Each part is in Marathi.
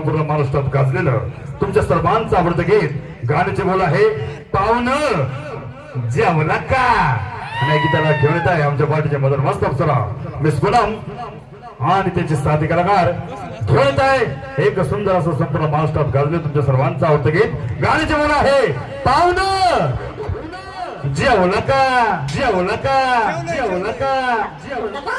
संपूर्ण महाराष्ट्रात गाजलेलं. तुमच्या सर्वांचं आवडतं गीत. गाण्याचे बोल आहे पावन जेवला का? आणि गीताला खेळत आहे आमच्या पार्टीचे मदर मस्त अप्सरा. मिस पूनम आणि त्याचे साथी कलाकार खेळत आहे. एक सुंदर असं संपूर्ण महाराष्ट्रात गाजले तुमच्या सर्वांचं आवडतं गीत. गाण्याचे बोल आहे पावन जेवला का? जेवला का? जेवला का? जेवला का?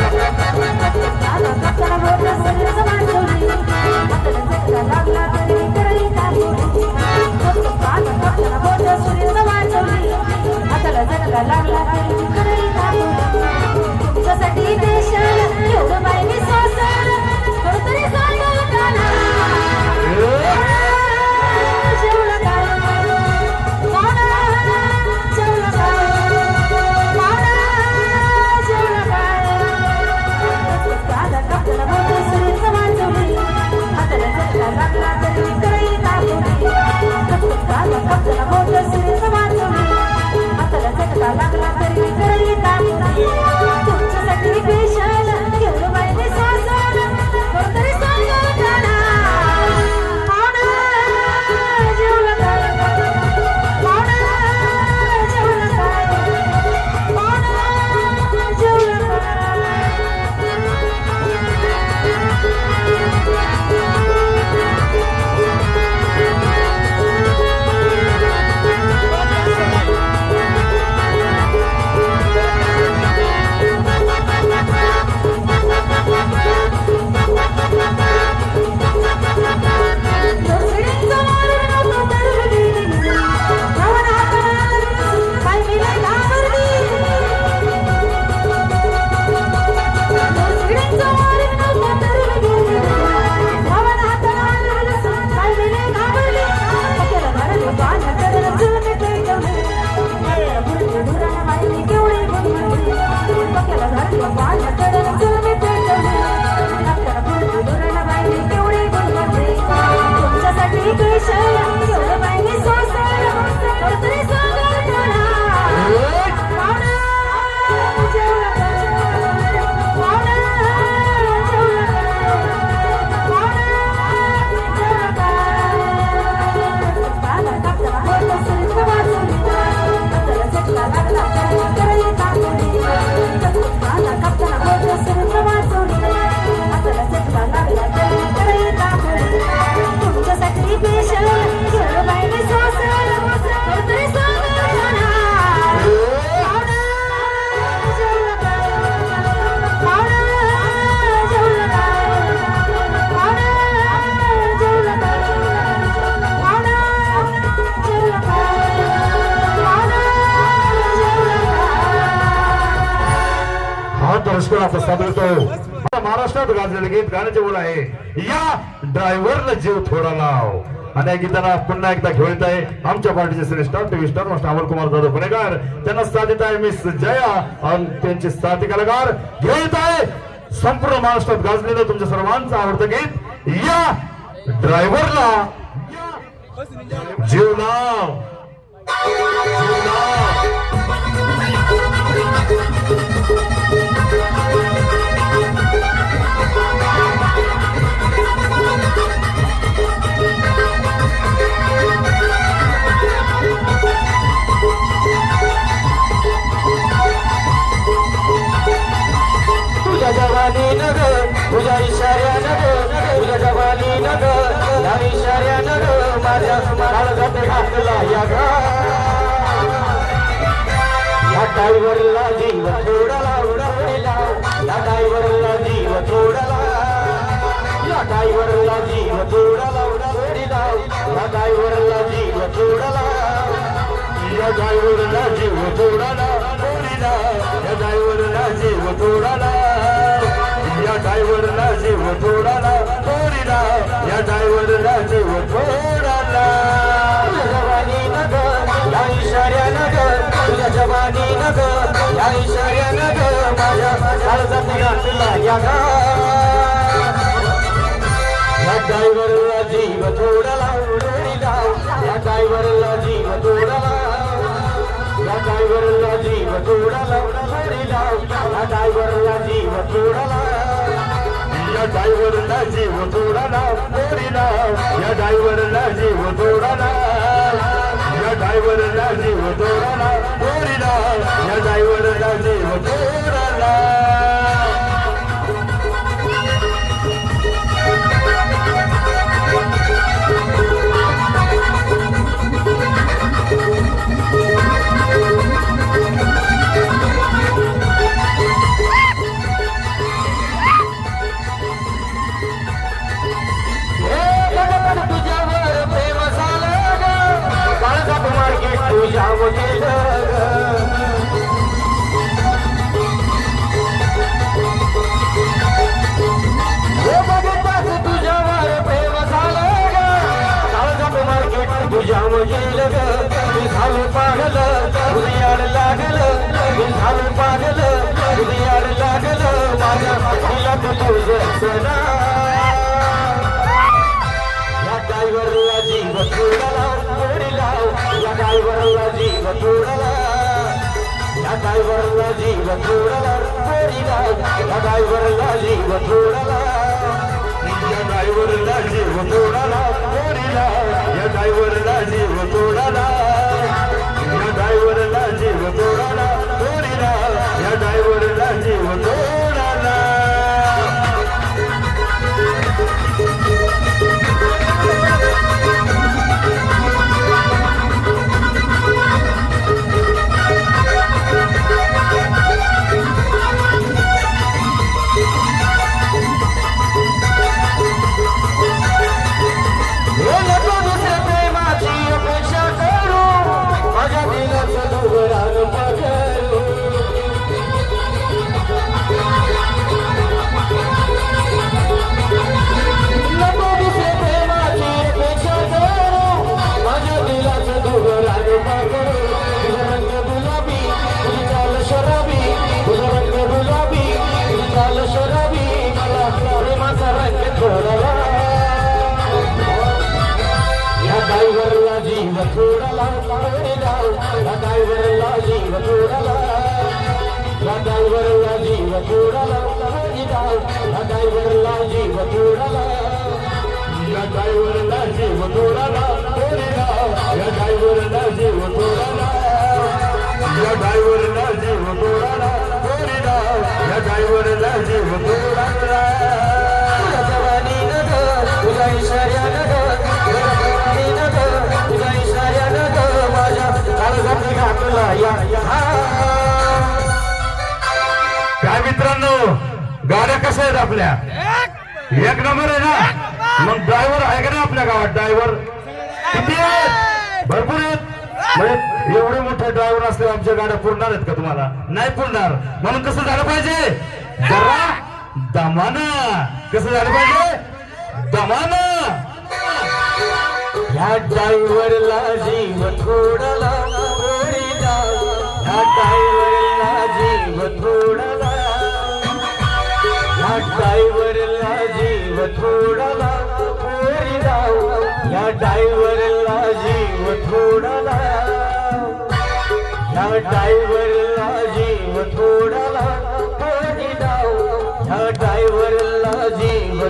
काय? हा सादर करतो महाराष्ट्रात गाजलेलं गीत गाण्याचे बोल आहे या ड्रायव्हरला जीव थोडा लाव आणि या गीताला पुन्हा एकदा खेळत आहे आमच्या पार्टीचे श्रेष्ठ TV star master Amol Kumar Jadhav Punekar त्यांना साधित आहे मिस जया आणि त्यांचे साथी कलाकार घेऊन आहे संपूर्ण महाराष्ट्रात गाजलेलं तुमच्या सर्वांचं आवडतं गीत या ड्रायव्हरला जीव लाव जीव लाव जवानी नगर तुझ्या इशाऱ्या नगर तुझ्या जवानी या इशाऱ्या माझ्या डायव्हरला जीव थोडाला उडवला या डायव्हरला जीव थोडाला या डायव्हरला जीव थोडाला उडवला या डायव्हरला जीव थोडाला या डायव्हरला जीव थोडाला पोरीला या डायव्हरला जीव थोडाला या डायव्हरला जीव थोडाला पोरीला या डायव्हरला जीव थोडाला तुझ्या नगर या इशाऱ्या नगर तुझ्या जवानी या इशाऱ्या नगर माझ्या काळजात या गा ड्रायव्हरला जीव थोडा लावून लाव या ड्रायव्हरला जीव थोडा लाव या ड्रायव्हर जीव थोडाला या ड्रायव्हरला जीव थोडाला या जीव या ड्रायव्हरला जीव थोडा लाव ड्रायव्हरला जीव तोडाला पोरीला. या ड्रायव्हरला जीव तोडाला तुझ्यावर गेलं ग हे बघताच झालं लाव या ड्रायव्हरला जीव थोडाला या ड्रायव्हरला जीव थोडाला गोडी लाव या ड्रायव्हरला जीव थोडाला या ड्रायव्हरला जीव तोडाला पोरीला या ड्रायव्हरला जीव तोडाला या ड्रायव्हरला जीव पोरीला या ड्रायव्हरला जीव तोडाला जीव थोडाला जीव थोडाला या जीव थोडाला पोरी जीव थोडाला या जीव तोडाला या ड्रायव्हरला जीव तोडाला या ड्रायव्हरला जीव तोडाला या जीव काय मित्रांनो गाड्या कशा आहेत आपल्या? एक नंबर आहे ना? मग ड्रायव्हर आहे का ना आपल्या गावात? ड्रायव्हर किती आहेत? भरपूर आहेत. म्हणजे एवढे मोठे ड्रायव्हर असले आमच्या गाड्या पुरणार आहेत का तुम्हाला? नाही पुरणार. म्हणून कसं झालं पाहिजे? जरा दमाना. कसं झालं पाहिजे? दमानं. ह्या ड्रायव्हरला जीव थोडाला या ड्रायव्हरला जीव थोडाला या ड्रायव्हरला जीव थोडाला पोरीला या ड्रायव्हरला जीव थोडाला या ड्रायव्हरला जीव थोडाला पोरीला या ड्रायव्हरला जीव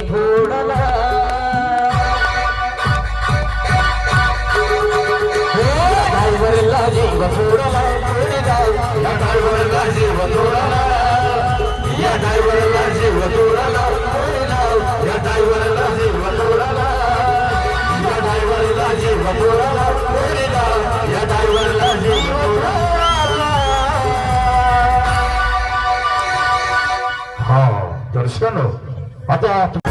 Teatro.